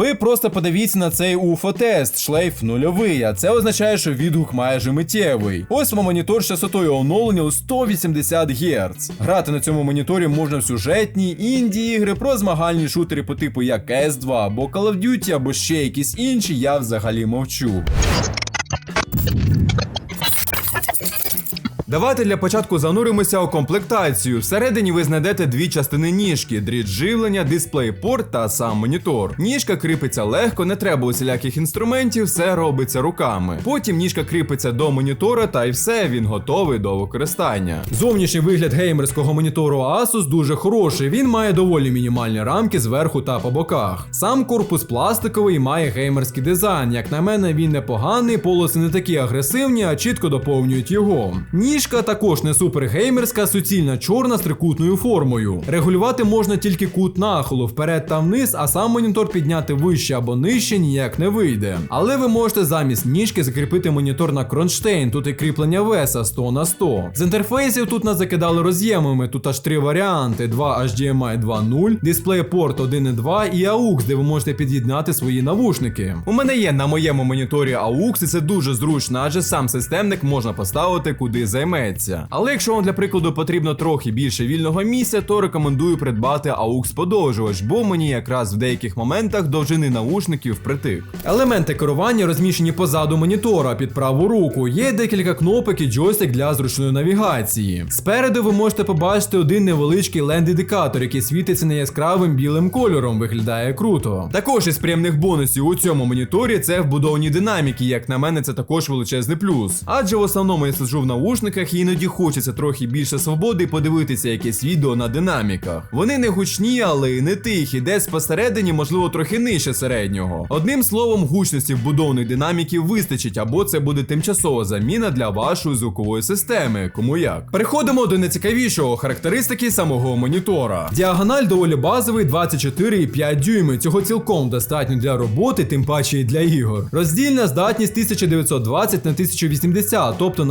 Ви просто подивіться на цей УФО-тест, шлейф нульовий, а це означає, що відгук майже миттєвий. Ось вам монітор з частотою оновлення у 180 Гц. Грати на цьому моніторі можна в сюжетні, інді ігри про змагальні шутери по типу як CS2 або Call of Duty, або ще якісь інші, я взагалі мовчу. Давайте для початку зануримося у комплектацію. Всередині ви знайдете дві частини ніжки: дріт живлення, дисплей-порт та сам монітор. Ніжка кріпиться легко, не треба усіляких інструментів, все робиться руками. Потім ніжка кріпиться до монітора, та й все, він готовий до використання. Зовнішній вигляд геймерського монітору Asus дуже хороший. Він має доволі мінімальні рамки зверху та по боках. Сам корпус пластиковий має геймерський дизайн. Як на мене, він непоганий, полоси не такі агресивні, а чітко доповнюють його. Ніжка також не супергеймерська, суцільна чорна з трикутною формою. Регулювати можна тільки кут нахилу вперед та вниз, а сам монітор підняти вище або нижче ніяк не вийде. Але ви можете замість ніжки закріпити монітор на кронштейн, тут і кріплення веса 100 на 100. З інтерфейсів тут нас закидали роз'ємами, тут аж три варіанти: 2 HDMI 2.0, DisplayPort 1.2 і AUX, де ви можете під'єднати свої навушники. У мене є на моєму моніторі AUX, і це дуже зручно, адже сам системник можна поставити куди займеться. Але якщо вам для прикладу потрібно трохи більше вільного місця, то рекомендую придбати AUX подовжувач, бо мені якраз в деяких моментах довжини наушників притик. Елементи керування розміщені позаду монітора під праву руку. Є декілька кнопок і джойстик для зручної навігації. Спереду ви можете побачити один невеличкий ленд-індикатор, який світиться не яскравим білим кольором, виглядає круто. Також із приємних бонусів у цьому моніторі це вбудовані динаміки, як на мене, це також величезний плюс. Адже в основному я сиджу в наушниках і іноді хочеться трохи більше свободи і подивитися якесь відео на динаміках. Вони не гучні, але й не тихі, десь посередині, можливо, трохи нижче середнього. Одним словом, гучності вбудованих динаміків вистачить, або це буде тимчасова заміна для вашої звукової системи. Кому як. Переходимо до найцікавішого характеристики самого монітора. Діагональ доволі базовий 24,5 дюйми. Цього цілком достатньо для роботи, тим паче і для ігор. Роздільна здатність 1920 на 1080, тобто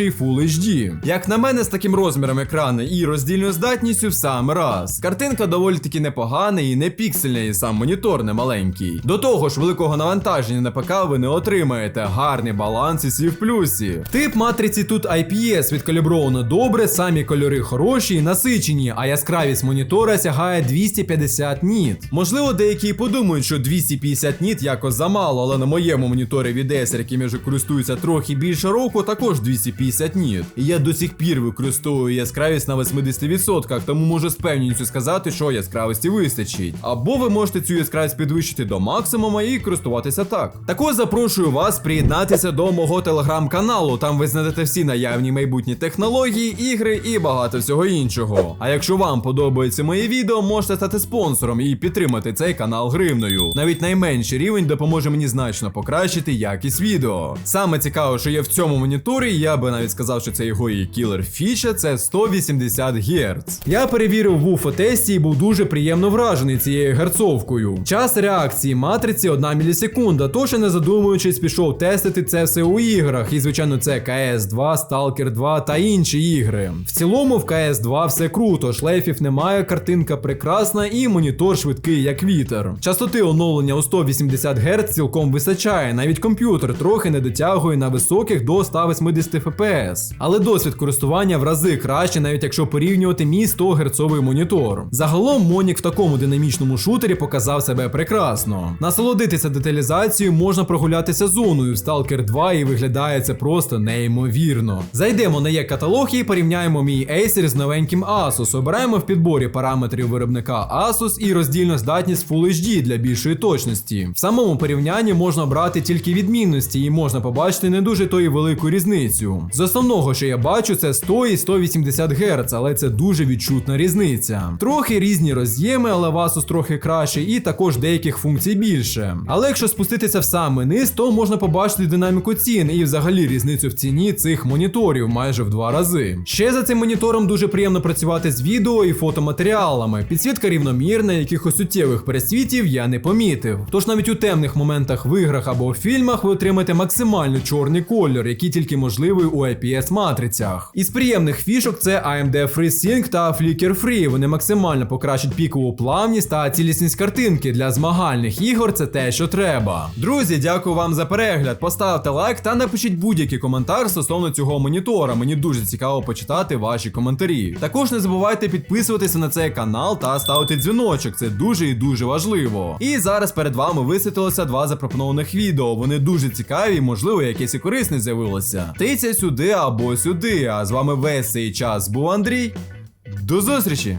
найрозповсюдженіший Full HD. Як на мене, з таким розміром екрану і роздільною здатністю в сам раз. Картинка доволі таки непогана і не піксельна, і сам монітор не маленький. До того ж, великого навантаження на ПК ви не отримаєте. Гарний баланс і всі в плюсі. Тип матриці тут IPS відкалібровано добре, самі кольори хороші і насичені, а яскравість монітора сягає 250 ніт. Можливо, деякі подумають, що 250 ніт якось замало, але на моєму моніторі від яким я вже користуюся трохи більше року, також 250 ніт. І я до сих пір використовую яскравість на 80%, тому можу з певністю сказати, що яскравості вистачить. Або ви можете цю яскравість підвищити до максимума і користуватися так. Також запрошую вас приєднатися до мого телеграм-каналу. Там ви знайдете всі наявні майбутні технології, ігри і багато всього іншого. А якщо вам подобається моє відео, можете стати спонсором і підтримати цей канал гривною. Навіть найменший рівень допоможе мені значно покращити якість відео. Саме цікаво, що є в цьому моніторі, я би навіть сказав, що це його і кілер фіча, це 180 Гц. Я перевірив в UFO тесті і був дуже приємно вражений цією герцовкою. Час реакції матриці 1 мілісекунда, тож я не задумуючись, пішов тестити це все у іграх. І звичайно, це CS 2, Stalker 2 та інші ігри. В цілому в CS 2 все круто, шлейфів немає, картинка прекрасна і монітор швидкий, як вітер. Частоти оновлення у 180 Гц цілком вистачає, навіть комп'ютер трохи не дотягує на високих до 180 FPS. Але досвід користування в рази краще, навіть якщо порівнювати мій 100 Герцовий монітор. Загалом Монік в такому динамічному шутері показав себе прекрасно. Насолодитися деталізацією можна прогулятися зоною в Stalker 2 і виглядає це просто неймовірно. Зайдемо на є каталог і порівняємо мій Acer з новеньким Asus. Обираємо в підборі параметрів виробника Asus і роздільну здатність Full HD для більшої точності. В самому порівнянні можна обрати тільки відмінності і можна побачити не дуже тої велику різницю. З основного, що я бачу, це 100 і 180 Гц, але це дуже відчутна різниця. Трохи різні роз'єми, але Asus трохи краще, і також деяких функцій більше. Але якщо спуститися в самий низ, то можна побачити динаміку цін і взагалі різницю в ціні цих моніторів майже в два рази. Ще за цим монітором дуже приємно працювати з відео і фотоматеріалами. Підсвітка рівномірна, якихось суттєвих пересвітів я не помітив. Тож навіть у темних моментах в іграх або в фільмах ви отримаєте максимально чорний колір, який тільки можливий у IPS матрицях. Із приємних фішок це AMD FreeSync та Flicker Free. Вони максимально покращать пікову плавність та цілісність картинки. Для змагальних ігор це те, що треба. Друзі, дякую вам за перегляд. Поставте лайк та напишіть будь-який коментар стосовно цього монітора. Мені дуже цікаво почитати ваші коментарі. Також не забувайте підписуватися на цей канал та ставити дзвіночок. Це дуже і дуже важливо. І зараз перед вами висвітилося два запропонованих відео. Вони дуже цікаві, можливо, якесь і корисне з'явилося. Тиця сюди або сюди. А з вами весь цей час був Андрій. До зустрічі!